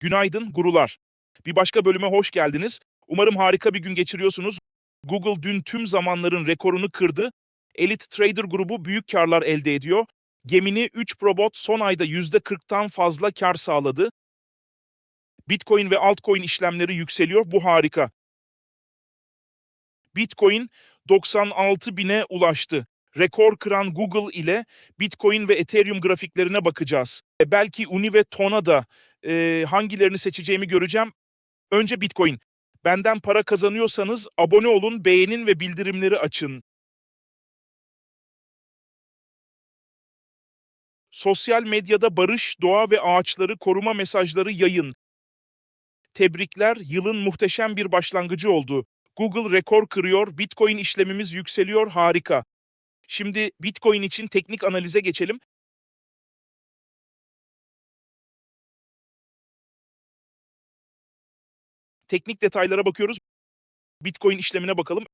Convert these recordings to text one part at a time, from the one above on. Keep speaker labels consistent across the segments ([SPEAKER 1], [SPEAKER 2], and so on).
[SPEAKER 1] Günaydın gurular. Bir başka bölüme hoş geldiniz. Umarım harika bir gün geçiriyorsunuz. Google dün tüm zamanların rekorunu kırdı. Elite Trader grubu büyük karlar elde ediyor. Gemini 3 Probot son ayda %40'tan fazla kar sağladı. Bitcoin ve altcoin işlemleri yükseliyor. Bu harika. Bitcoin 96 bine ulaştı. Rekor kıran Google ile Bitcoin ve Ethereum grafiklerine bakacağız. E, belki Uni ve Tona da e, hangilerini seçeceğimi göreceğim. Önce Bitcoin. Benden para kazanıyorsanız abone olun, beğenin ve bildirimleri açın. Sosyal medyada barış, doğa ve ağaçları koruma mesajları yayın. Tebrikler, yılın muhteşem bir başlangıcı oldu. Google rekor kırıyor, Bitcoin işlemimiz yükseliyor, harika. Şimdi Bitcoin için teknik analize geçelim. Teknik detaylara bakıyoruz. Bitcoin işlemine bakalım.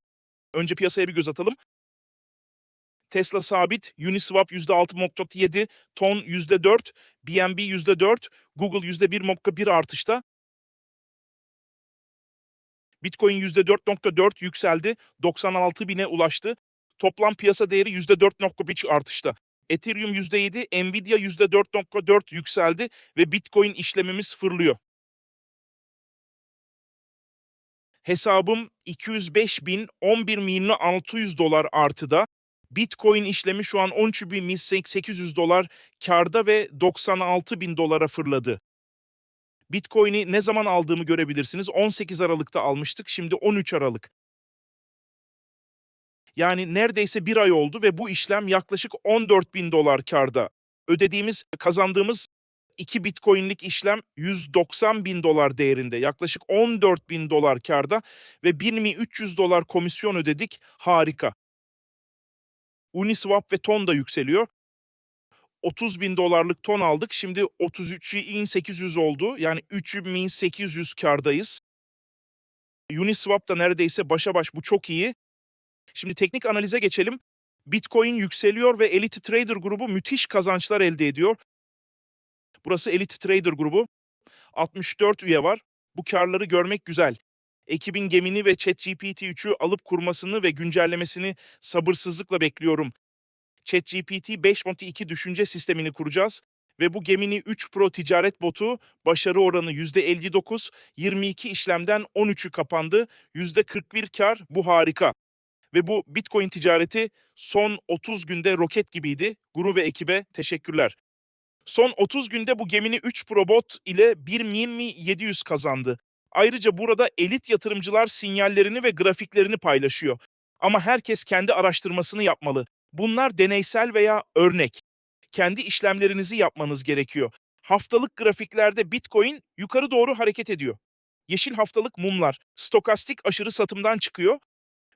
[SPEAKER 1] Önce piyasaya bir göz atalım. Tesla sabit, Uniswap %6.7, Ton %4, BNB %4, Google %1.1 artışta. Bitcoin %4.4 yükseldi, 96 bine ulaştı. Toplam piyasa değeri %4.1 artışta. Ethereum %7, Nvidia %4.4 yükseldi ve Bitcoin işlemimiz fırlıyor. Hesabım 205 bin, 11 milyon 600 dolar artıda. Bitcoin işlemi şu an 13.800 dolar karda ve 96 bin dolara fırladı. Bitcoin'i ne zaman aldığımı görebilirsiniz. 18 Aralık'ta almıştık, şimdi 13 Aralık. Yani neredeyse bir ay oldu ve bu işlem yaklaşık 14 bin dolar karda. Ödediğimiz, kazandığımız 2 Bitcoin'lik işlem 190 bin dolar değerinde. Yaklaşık 14 bin dolar karda ve 1300 dolar komisyon ödedik. Harika. Uniswap ve Ton da yükseliyor. 30 bin dolarlık ton aldık. Şimdi 33.800 oldu. Yani 3800 kardayız. Uniswap da neredeyse başa baş bu çok iyi. Şimdi teknik analize geçelim. Bitcoin yükseliyor ve Elite Trader grubu müthiş kazançlar elde ediyor. Burası Elite Trader grubu. 64 üye var. Bu karları görmek güzel. Ekibin Gemini ve ChatGPT 3'ü alıp kurmasını ve güncellemesini sabırsızlıkla bekliyorum. ChatGPT 5.2 düşünce sistemini kuracağız ve bu Gemini 3 Pro ticaret botu başarı oranı %59, 22 işlemden 13'ü kapandı, %41 kar bu harika. Ve bu Bitcoin ticareti son 30 günde roket gibiydi. Guru ve ekibe teşekkürler. Son 30 günde bu Gemini 3 Pro bot ile 1 Mimi 700 kazandı. Ayrıca burada elit yatırımcılar sinyallerini ve grafiklerini paylaşıyor. Ama herkes kendi araştırmasını yapmalı. Bunlar deneysel veya örnek. Kendi işlemlerinizi yapmanız gerekiyor. Haftalık grafiklerde Bitcoin yukarı doğru hareket ediyor. Yeşil haftalık mumlar stokastik aşırı satımdan çıkıyor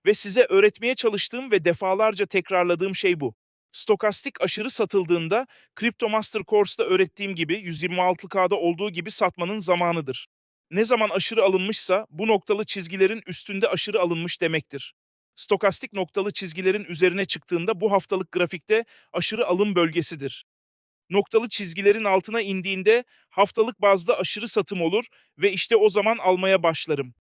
[SPEAKER 1] ve size öğretmeye çalıştığım ve defalarca tekrarladığım şey bu. Stokastik aşırı satıldığında Crypto Master Course'da öğrettiğim gibi 126K'da olduğu gibi satmanın zamanıdır. Ne zaman aşırı alınmışsa bu noktalı çizgilerin üstünde aşırı alınmış demektir. Stokastik noktalı çizgilerin üzerine çıktığında bu haftalık grafikte aşırı alım bölgesidir. Noktalı çizgilerin altına indiğinde haftalık bazda aşırı satım olur ve işte o zaman almaya başlarım.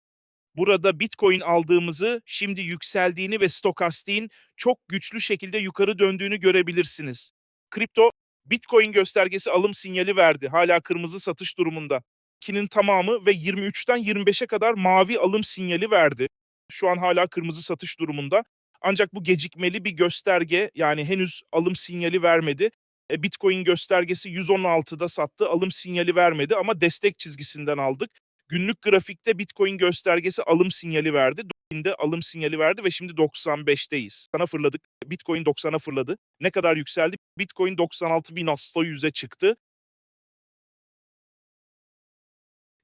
[SPEAKER 1] Burada Bitcoin aldığımızı, şimdi yükseldiğini ve stokastiğin çok güçlü şekilde yukarı döndüğünü görebilirsiniz. Kripto, Bitcoin göstergesi alım sinyali verdi. Hala kırmızı satış durumunda. Kinin tamamı ve 23'ten 25'e kadar mavi alım sinyali verdi. Şu an hala kırmızı satış durumunda. Ancak bu gecikmeli bir gösterge yani henüz alım sinyali vermedi. E, Bitcoin göstergesi 116'da sattı, alım sinyali vermedi ama destek çizgisinden aldık. Günlük grafikte Bitcoin göstergesi alım sinyali verdi. Dogecoin'de alım sinyali verdi ve şimdi 95'teyiz. Sana fırladık. Bitcoin 90'a fırladı. Ne kadar yükseldi? Bitcoin 96.100'e çıktı.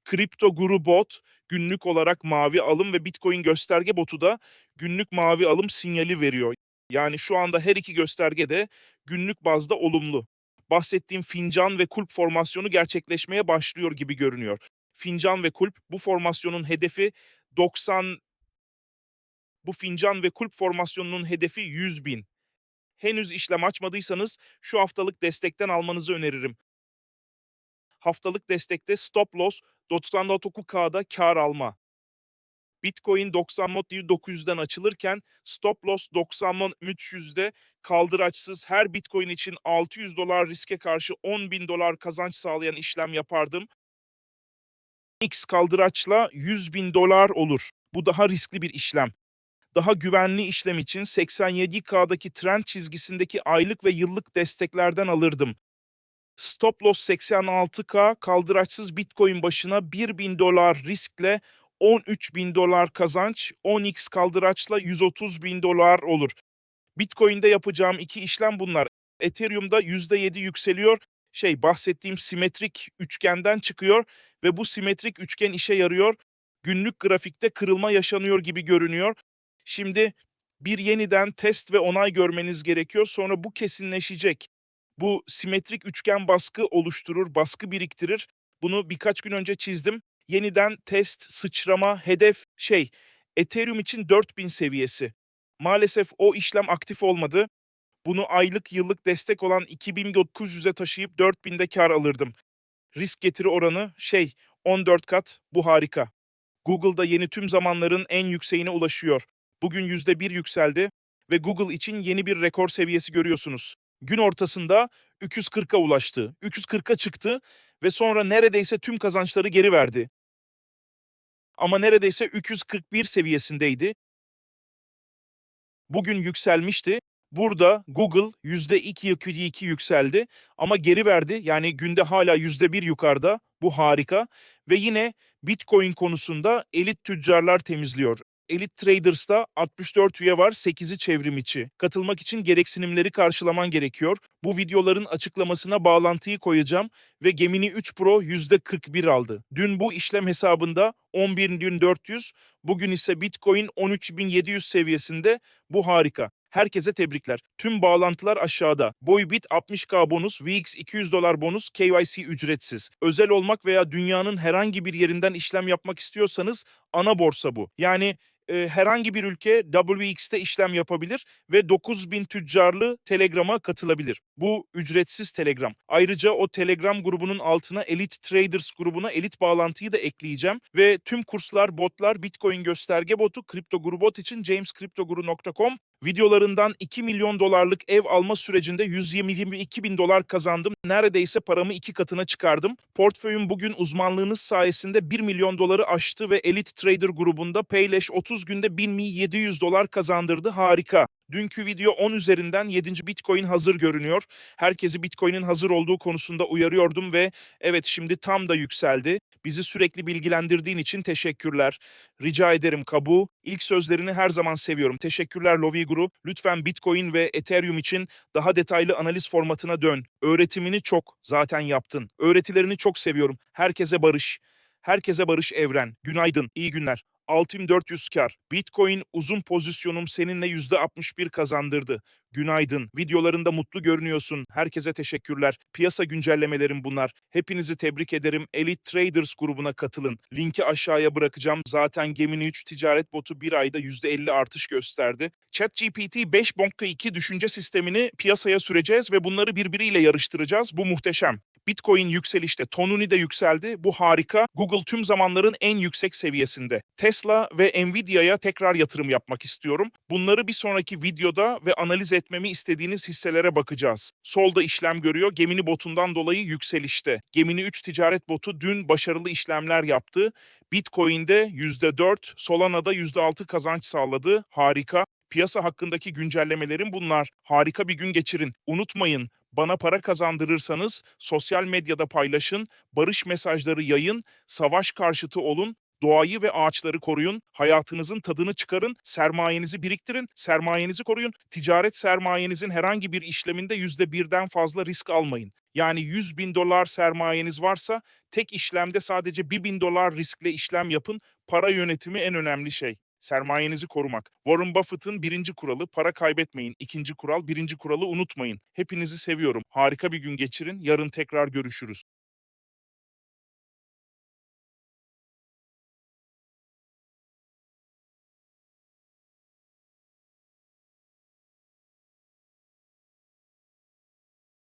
[SPEAKER 1] Kripto Guru Bot günlük olarak mavi alım ve Bitcoin gösterge botu da günlük mavi alım sinyali veriyor. Yani şu anda her iki gösterge de günlük bazda olumlu. Bahsettiğim fincan ve kulp formasyonu gerçekleşmeye başlıyor gibi görünüyor. Fincan ve kulp bu formasyonun hedefi 90 bu fincan ve kulp formasyonunun hedefi 100 bin. Henüz işlem açmadıysanız şu haftalık destekten almanızı öneririm. Haftalık destekte stop loss 99K'da kar alma. Bitcoin 90 mod 900'den açılırken stop loss 90 mod 300'de kaldıraçsız her Bitcoin için 600 dolar riske karşı 10 bin dolar kazanç sağlayan işlem yapardım. X kaldıraçla 100 bin dolar olur. Bu daha riskli bir işlem. Daha güvenli işlem için 87K'daki trend çizgisindeki aylık ve yıllık desteklerden alırdım. Stop loss 86K kaldıraçsız Bitcoin başına 1000 dolar riskle 13 bin dolar kazanç, 10x kaldıraçla 130 bin dolar olur. Bitcoin'de yapacağım iki işlem bunlar. Ethereum'da %7 yükseliyor. Şey bahsettiğim simetrik üçgenden çıkıyor ve bu simetrik üçgen işe yarıyor. Günlük grafikte kırılma yaşanıyor gibi görünüyor. Şimdi bir yeniden test ve onay görmeniz gerekiyor. Sonra bu kesinleşecek. Bu simetrik üçgen baskı oluşturur, baskı biriktirir. Bunu birkaç gün önce çizdim. Yeniden test, sıçrama, hedef şey Ethereum için 4000 seviyesi. Maalesef o işlem aktif olmadı. Bunu aylık yıllık destek olan 2900'e taşıyıp 4000'de kar alırdım. Risk getiri oranı şey 14 kat bu harika. Google'da yeni tüm zamanların en yükseğine ulaşıyor. Bugün %1 yükseldi ve Google için yeni bir rekor seviyesi görüyorsunuz. Gün ortasında 340'a ulaştı. 340'a çıktı ve sonra neredeyse tüm kazançları geri verdi. Ama neredeyse 341 seviyesindeydi. Bugün yükselmişti. Burada Google %2 yükseldi ama geri verdi. Yani günde hala %1 yukarıda. Bu harika. Ve yine Bitcoin konusunda elit tüccarlar temizliyor. Elite Traders'ta 64 üye var, 8'i çevrim içi. Katılmak için gereksinimleri karşılaman gerekiyor. Bu videoların açıklamasına bağlantıyı koyacağım ve Gemini 3 Pro %41 aldı. Dün bu işlem hesabında 11.400, bugün ise Bitcoin 13.700 seviyesinde. Bu harika. Herkese tebrikler. Tüm bağlantılar aşağıda. Boybit 60k bonus, VX 200 dolar bonus, KYC ücretsiz. Özel olmak veya dünyanın herhangi bir yerinden işlem yapmak istiyorsanız ana borsa bu. Yani e, herhangi bir ülke WX'te işlem yapabilir ve 9000 tüccarlı Telegram'a katılabilir. Bu ücretsiz Telegram. Ayrıca o Telegram grubunun altına Elite Traders grubuna elit bağlantıyı da ekleyeceğim ve tüm kurslar, botlar, Bitcoin gösterge botu, kripto grubot için jameskriptoguru.com Videolarından 2 milyon dolarlık ev alma sürecinde 122 bin dolar kazandım. Neredeyse paramı iki katına çıkardım. Portföyüm bugün uzmanlığınız sayesinde 1 milyon doları aştı ve Elite Trader grubunda Paylash 30 günde 1700 dolar kazandırdı. Harika. Dünkü video 10 üzerinden 7. Bitcoin hazır görünüyor. Herkesi Bitcoin'in hazır olduğu konusunda uyarıyordum ve evet şimdi tam da yükseldi. Bizi sürekli bilgilendirdiğin için teşekkürler. Rica ederim Kabu. İlk sözlerini her zaman seviyorum. Teşekkürler Lovi Guru. Lütfen Bitcoin ve Ethereum için daha detaylı analiz formatına dön. Öğretimini çok zaten yaptın. Öğretilerini çok seviyorum. Herkese barış. Herkese barış evren. Günaydın. İyi günler. 6400 kar. Bitcoin uzun pozisyonum seninle %61 kazandırdı. Günaydın. Videolarında mutlu görünüyorsun. Herkese teşekkürler. Piyasa güncellemelerim bunlar. Hepinizi tebrik ederim. Elite Traders grubuna katılın. Linki aşağıya bırakacağım. Zaten Gemini 3 ticaret botu bir ayda %50 artış gösterdi. ChatGPT 5.2 düşünce sistemini piyasaya süreceğiz ve bunları birbiriyle yarıştıracağız. Bu muhteşem. Bitcoin yükselişte, Tonuni de yükseldi. Bu harika. Google tüm zamanların en yüksek seviyesinde. Tesla ve Nvidia'ya tekrar yatırım yapmak istiyorum. Bunları bir sonraki videoda ve analiz etmemi istediğiniz hisselere bakacağız. Solda işlem görüyor. Gemini botundan dolayı yükselişte. Gemini 3 ticaret botu dün başarılı işlemler yaptı. Bitcoin'de %4, Solana'da %6 kazanç sağladı. Harika. Piyasa hakkındaki güncellemelerim bunlar. Harika bir gün geçirin. Unutmayın, bana para kazandırırsanız sosyal medyada paylaşın, barış mesajları yayın, savaş karşıtı olun, doğayı ve ağaçları koruyun, hayatınızın tadını çıkarın, sermayenizi biriktirin, sermayenizi koruyun. Ticaret sermayenizin herhangi bir işleminde yüzde birden fazla risk almayın. Yani 100 bin dolar sermayeniz varsa tek işlemde sadece 1 bin dolar riskle işlem yapın. Para yönetimi en önemli şey. Sermayenizi korumak. Warren Buffett'ın birinci kuralı para kaybetmeyin. İkinci kural birinci kuralı unutmayın. Hepinizi seviyorum. Harika bir gün geçirin. Yarın tekrar görüşürüz.